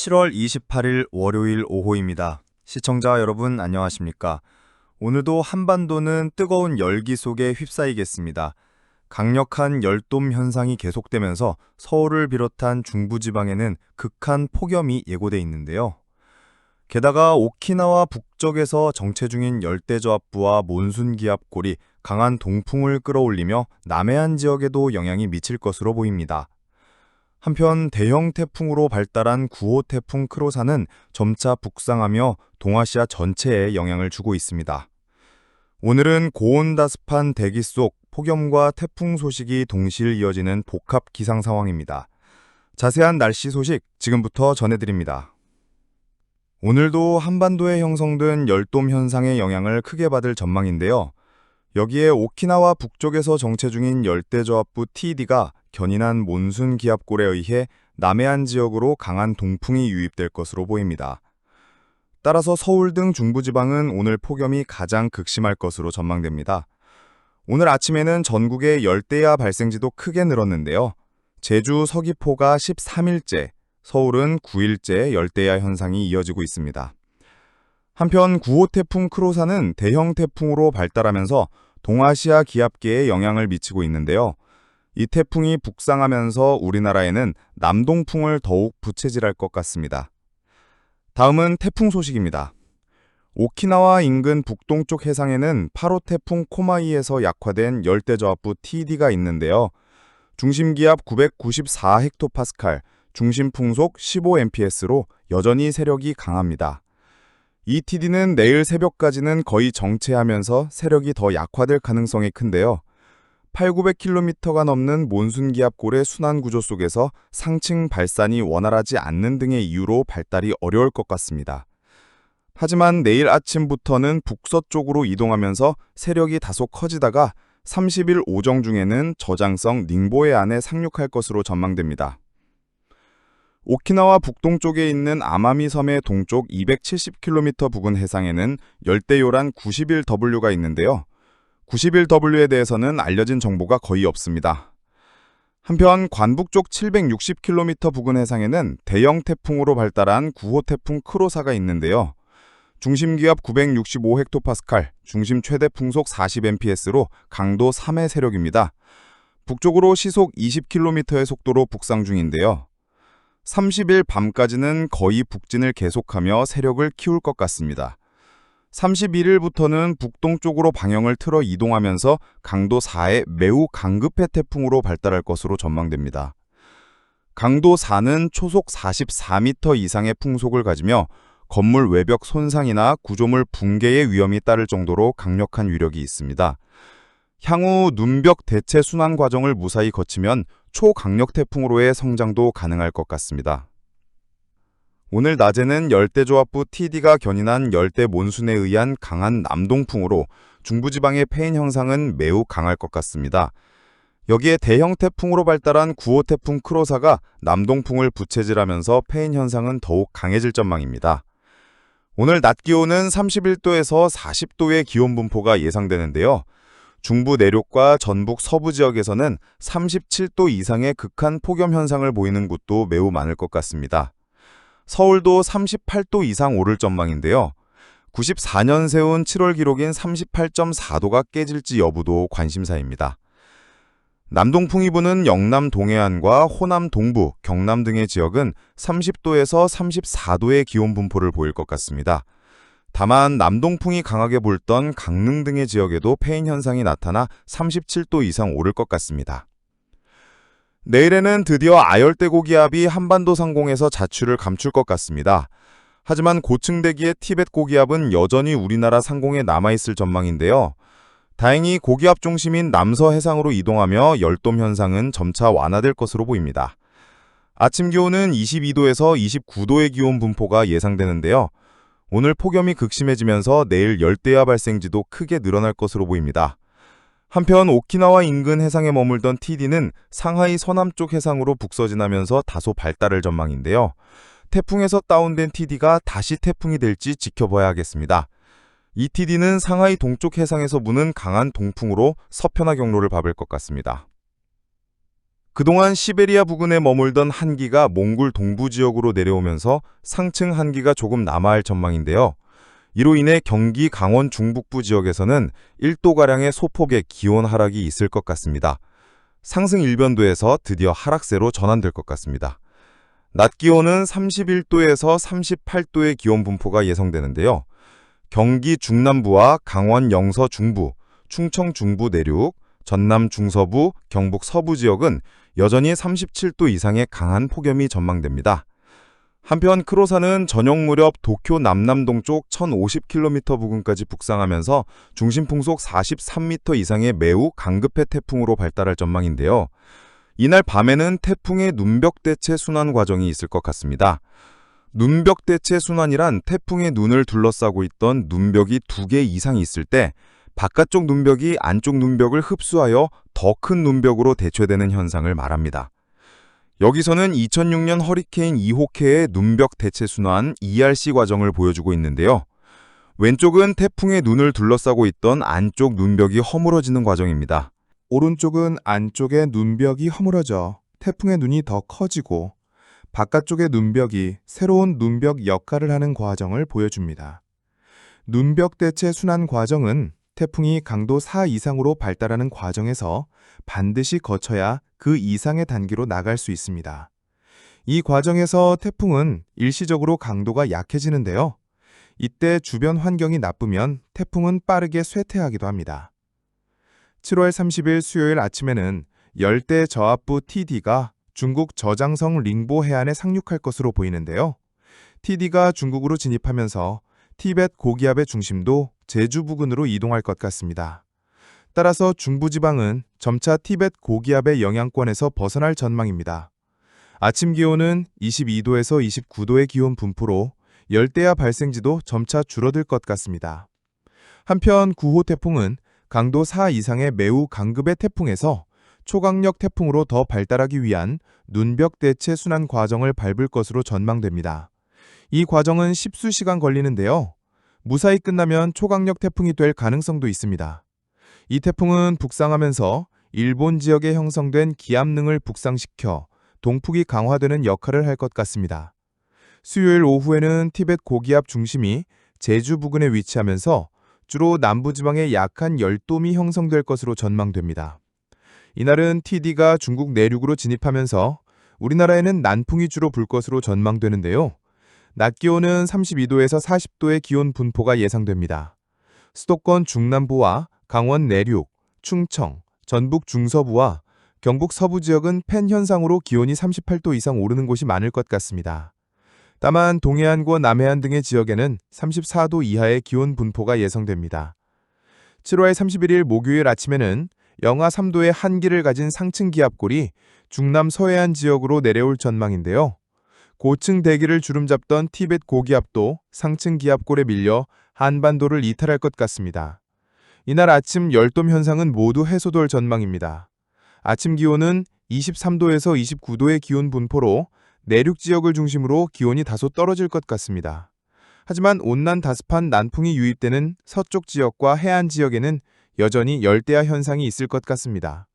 7월 28일 월요일 오후입니다. 시청자 여러분 안녕하십니까? 오늘도 한반도는 뜨거운 열기 속에 휩싸이겠습니다. 강력한 열돔 현상이 계속되면서 서울을 비롯한 중부지방에는 극한 폭염이 예고돼 있는데요. 게다가 오키나와 북쪽에서 정체 중인 열대저압부와 몬순 기압골이 강한 동풍을 끌어올리며 남해안 지역에도 영향이 미칠 것으로 보입니다. 한편 대형 태풍으로 발달한 9호 태풍 크로사는 점차 북상하며 동아시아 전체에 영향을 주고 있습니다. 오늘은 고온다습한 대기 속 폭염과 태풍 소식이 동시에 이어지는 복합 기상 상황입니다. 자세한 날씨 소식 지금부터 전해드립니다. 오늘도 한반도에 형성된 열돔 현상의 영향을 크게 받을 전망인데요. 여기에 오키나와 북쪽에서 정체 중인 열대저압부 TD가 견인한 몬순 기압골에 의해 남해안 지역으로 강한 동풍이 유입될 것으로 보입니다. 따라서 서울 등 중부지방은 오늘 폭염이 가장 극심할 것으로 전망됩니다. 오늘 아침에는 전국의 열대야 발생지도 크게 늘었는데요. 제주 서귀포가 13일째, 서울은 9일째 열대야 현상이 이어지고 있습니다. 한편 9호 태풍 크로사는 대형 태풍으로 발달하면서 동아시아 기압계에 영향을 미치고 있는데요. 이 태풍이 북상하면서 우리나라에는 남동풍을 더욱 부채질할 것 같습니다. 다음은 태풍 소식입니다. 오키나와 인근 북동쪽 해상에는 8호 태풍 코마이에서 약화된 열대저압부 TD가 있는데요. 중심기압 994헥토파스칼, 중심풍속 15mps로 여전히 세력이 강합니다. 이 TD는 내일 새벽까지는 거의 정체하면서 세력이 더 약화될 가능성이 큰데요. 8,900km가 넘는 몬순 기압골의 순환 구조 속에서 상층 발산이 원활하지 않는 등의 이유로 발달이 어려울 것 같습니다. 하지만 내일 아침부터는 북서쪽으로 이동하면서 세력이 다소 커지다가 30일 오정 중에는 저장성 닝보해 안에 상륙할 것으로 전망됩니다. 오키나와 북동쪽에 있는 아마미 섬의 동쪽 270km 부근 해상에는 열대요란 91W가 있는데요. 91W에 대해서는 알려진 정보가 거의 없습니다. 한편 관북 쪽 760km 부근 해상에는 대형 태풍으로 발달한 9호 태풍 크로사가 있는데요. 중심 기압 965헥토파스칼, 중심 최대 풍속 40mps로 강도 3의 세력입니다. 북쪽으로 시속 20km의 속도로 북상 중인데요. 30일 밤까지는 거의 북진을 계속하며 세력을 키울 것 같습니다. 31일부터는 북동쪽으로 방향을 틀어 이동하면서 강도 4의 매우 강급해 태풍으로 발달할 것으로 전망됩니다. 강도 4는 초속 44m 이상의 풍속을 가지며 건물 외벽 손상이나 구조물 붕괴의 위험이 따를 정도로 강력한 위력이 있습니다. 향후 눈벽 대체 순환 과정을 무사히 거치면 초강력 태풍으로의 성장도 가능할 것 같습니다. 오늘 낮에는 열대조합부 TD가 견인한 열대 몬순에 의한 강한 남동풍으로 중부지방의 페인 형상은 매우 강할 것 같습니다. 여기에 대형 태풍으로 발달한 9호 태풍 크로사가 남동풍을 부채질하면서 페인 현상은 더욱 강해질 전망입니다. 오늘 낮 기온은 31도에서 40도의 기온 분포가 예상되는데요. 중부 내륙과 전북 서부 지역에서는 37도 이상의 극한 폭염 현상을 보이는 곳도 매우 많을 것 같습니다. 서울도 38도 이상 오를 전망인데요. 94년 세운 7월 기록인 38.4도가 깨질지 여부도 관심사입니다. 남동풍이 부는 영남 동해안과 호남 동부, 경남 등의 지역은 30도에서 34도의 기온 분포를 보일 것 같습니다. 다만 남동풍이 강하게 불던 강릉 등의 지역에도 페인 현상이 나타나 37도 이상 오를 것 같습니다. 내일에는 드디어 아열대 고기압이 한반도 상공에서 자취를 감출 것 같습니다. 하지만 고층 대기의 티벳 고기압은 여전히 우리나라 상공에 남아있을 전망인데요. 다행히 고기압 중심인 남서 해상으로 이동하며 열돔 현상은 점차 완화될 것으로 보입니다. 아침 기온은 22도에서 29도의 기온 분포가 예상되는데요. 오늘 폭염이 극심해지면서 내일 열대야 발생지도 크게 늘어날 것으로 보입니다. 한편 오키나와 인근 해상에 머물던 TD는 상하이 서남쪽 해상으로 북서진하면서 다소 발달을 전망인데요. 태풍에서 다운된 TD가 다시 태풍이 될지 지켜봐야 하겠습니다. 이 TD는 상하이 동쪽 해상에서 부는 강한 동풍으로 서편화 경로를 밟을 것 같습니다. 그동안 시베리아 부근에 머물던 한기가 몽골 동부 지역으로 내려오면서 상층 한기가 조금 남아할 전망인데요. 이로 인해 경기 강원 중북부 지역에서는 1도가량의 소폭의 기온 하락이 있을 것 같습니다. 상승 일변도에서 드디어 하락세로 전환될 것 같습니다. 낮 기온은 31도에서 38도의 기온 분포가 예상되는데요. 경기 중남부와 강원 영서 중부, 충청 중부 내륙, 전남 중서부, 경북 서부 지역은 여전히 37도 이상의 강한 폭염이 전망됩니다. 한편 크로사는 저녁 무렵 도쿄 남남동 쪽 1050km 부근까지 북상하면서 중심 풍속 43m 이상의 매우 강급해 태풍으로 발달할 전망인데요. 이날 밤에는 태풍의 눈벽 대체 순환 과정이 있을 것 같습니다. 눈벽 대체 순환이란 태풍의 눈을 둘러싸고 있던 눈벽이 두 개 이상 있을 때 바깥쪽 눈벽이 안쪽 눈벽을 흡수하여 더 큰 눈벽으로 대체되는 현상을 말합니다. 여기서는 2006년 허리케인 2호케의 눈벽 대체 순환 ERC 과정을 보여주고 있는데요. 왼쪽은 태풍의 눈을 둘러싸고 있던 안쪽 눈벽이 허물어지는 과정입니다. 오른쪽은 안쪽의 눈벽이 허물어져 태풍의 눈이 더 커지고 바깥쪽의 눈벽이 새로운 눈벽 역할을 하는 과정을 보여줍니다. 눈벽 대체 순환 과정은 태풍이 강도 4 이상으로 발달하는 과정에서 반드시 거쳐야 그 이상의 단계로 나갈 수 있습니다. 이 과정에서 태풍은 일시적으로 강도가 약해지는데요. 이때 주변 환경이 나쁘면 태풍은 빠르게 쇠퇴하기도 합니다. 7월 30일 수요일 아침에는 열대 저압부 TD가 중국 저장성 링보 해안에 상륙할 것으로 보이는데요. TD가 중국으로 진입하면서 티벳 고기압의 중심도 제주 부근으로 이동할 것 같습니다. 따라서 중부지방은 점차 티벳 고기압의 영향권에서 벗어날 전망입니다. 아침 기온은 22도에서 29도의 기온 분포로 열대야 발생지도 점차 줄어들 것 같습니다. 한편 9호 태풍은 강도 4 이상의 매우 강급의 태풍에서 초강력 태풍으로 더 발달하기 위한 눈벽 대체 순환 과정을 밟을 것으로 전망됩니다. 이 과정은 십수 시간 걸리는데요. 무사히 끝나면 초강력 태풍이 될 가능성도 있습니다. 이 태풍은 북상하면서 일본 지역에 형성된 기압능을 북상시켜 동풍이 강화되는 역할을 할 것 같습니다. 수요일 오후에는 티벳 고기압 중심이 제주 부근에 위치하면서 주로 남부지방에 약한 열돔이 형성될 것으로 전망됩니다. 이날은 TD가 중국 내륙으로 진입하면서 우리나라에는 난풍이 주로 불 것으로 전망되는데요. 낮 기온은 32도에서 40도의 기온 분포가 예상됩니다. 수도권 중남부와 강원 내륙, 충청, 전북 중서부와 경북 서부 지역은 팬 현상으로 기온이 38도 이상 오르는 곳이 많을 것 같습니다. 다만 동해안과 남해안 등의 지역에는 34도 이하의 기온 분포가 예상됩니다. 7월 31일 목요일 아침에는 영하 3도의 한기를 가진 상층 기압골이 중남 서해안 지역으로 내려올 전망인데요. 고층 대기를 주름잡던 티벳 고기압도 상층 기압골에 밀려 한반도를 이탈할 것 같습니다. 이날 아침 열돔 현상은 모두 해소될 전망입니다. 아침 기온은 23도에서 29도의 기온 분포로 내륙 지역을 중심으로 기온이 다소 떨어질 것 같습니다. 하지만 온난 다습한 난풍이 유입되는 서쪽 지역과 해안 지역에는 여전히 열대야 현상이 있을 것 같습니다.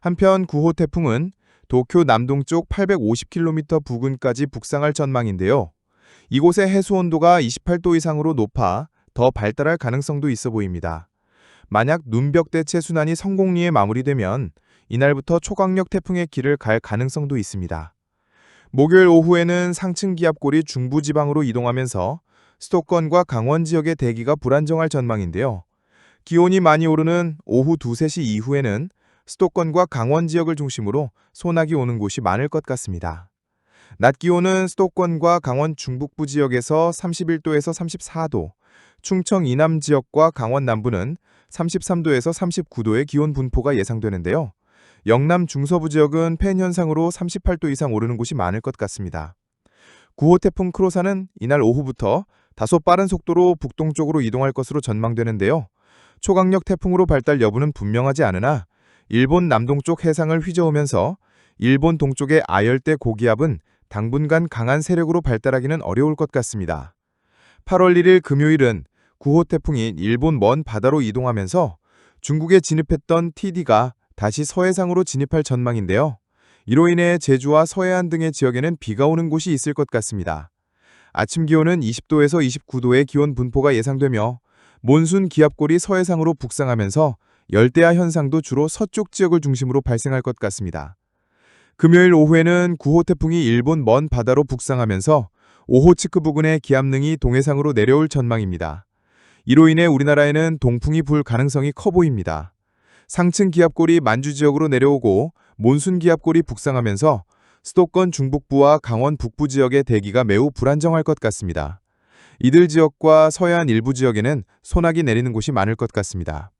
한편 9호 태풍은 도쿄 남동쪽 850km 부근까지 북상할 전망인데요. 이곳의 해수 온도가 28도 이상으로 높아 더 발달할 가능성도 있어 보입니다. 만약 눈벽 대체 순환이 성공리에 마무리되면 이날부터 초강력 태풍의 길을 갈 가능성도 있습니다. 목요일 오후에는 상층 기압골이 중부지방으로 이동하면서 수도권과 강원 지역의 대기가 불안정할 전망인데요. 기온이 많이 오르는 오후 2, 3시 이후에는 수도권과 강원 지역을 중심으로 소나기 오는 곳이 많을 것 같습니다. 낮 기온은 수도권과 강원 중북부 지역에서 31도에서 34도, 충청 이남 지역과 강원 남부는 33도에서 39도의 기온 분포가 예상되는데요. 영남 중서부 지역은 팬 현상으로 38도 이상 오르는 곳이 많을 것 같습니다. 9호 태풍 크로사는 이날 오후부터 다소 빠른 속도로 북동쪽으로 이동할 것으로 전망되는데요. 초강력 태풍으로 발달 여부는 분명하지 않으나 일본 남동쪽 해상을 휘저으면서 일본 동쪽의 아열대 고기압은 당분간 강한 세력으로 발달하기는 어려울 것 같습니다. 8월 1일 금요일은 9호 태풍이 일본 먼 바다로 이동하면서 중국에 진입했던 TD가 다시 서해상으로 진입할 전망인데요. 이로 인해 제주와 서해안 등의 지역에는 비가 오는 곳이 있을 것 같습니다. 아침 기온은 20도에서 29도의 기온 분포가 예상되며 몬순 기압골이 서해상으로 북상하면서 열대야 현상도 주로 서쪽 지역을 중심으로 발생할 것 같습니다. 금요일 오후에는 9호 태풍이 일본 먼 바다로 북상하면서 오호츠크 부근의 기압능이 동해상으로 내려올 전망입니다. 이로 인해 우리나라에는 동풍이 불 가능성이 커 보입니다. 상층 기압골이 만주 지역으로 내려오고 몬순 기압골이 북상하면서 수도권 중북부와 강원 북부 지역의 대기가 매우 불안정할 것 같습니다. 이들 지역과 서해안 일부 지역에는 소나기 내리는 곳이 많을 것 같습니다.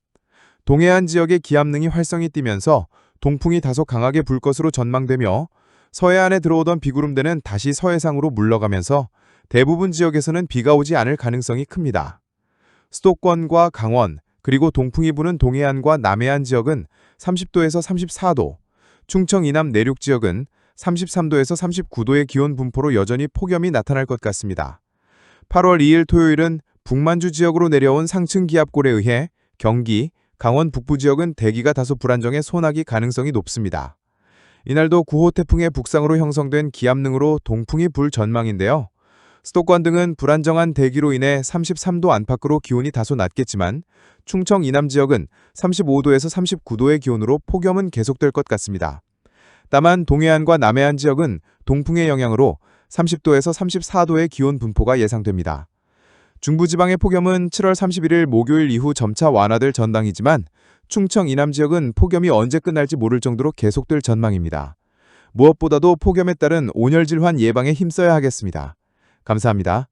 동해안 지역의 기압능이 활성이 뛰면서 동풍이 다소 강하게 불 것으로 전망되며 서해안에 들어오던 비구름대는 다시 서해상으로 물러가면서 대부분 지역에서는 비가 오지 않을 가능성이 큽니다. 수도권과 강원, 그리고 동풍이 부는 동해안과 남해안 지역은 30도에서 34도, 충청 이남 내륙 지역은 33도에서 39도의 기온 분포로 여전히 폭염이 나타날 것 같습니다. 8월 2일 토요일은 북만주 지역으로 내려온 상층 기압골에 의해 경기, 강원 북부 지역은 대기가 다소 불안정해 소나기 가능성이 높습니다. 이날도 9호 태풍의 북상으로 형성된 기압능으로 동풍이 불 전망인데요. 수도권 등은 불안정한 대기로 인해 33도 안팎으로 기온이 다소 낮겠지만 충청 이남 지역은 35도에서 39도의 기온으로 폭염은 계속될 것 같습니다. 다만 동해안과 남해안 지역은 동풍의 영향으로 30도에서 34도의 기온 분포가 예상됩니다. 중부지방의 폭염은 7월 31일 목요일 이후 점차 완화될 전당이지만 충청 이남 지역은 폭염이 언제 끝날지 모를 정도로 계속될 전망입니다. 무엇보다도 폭염에 따른 온열 질환 예방에 힘써야 하겠습니다. 감사합니다.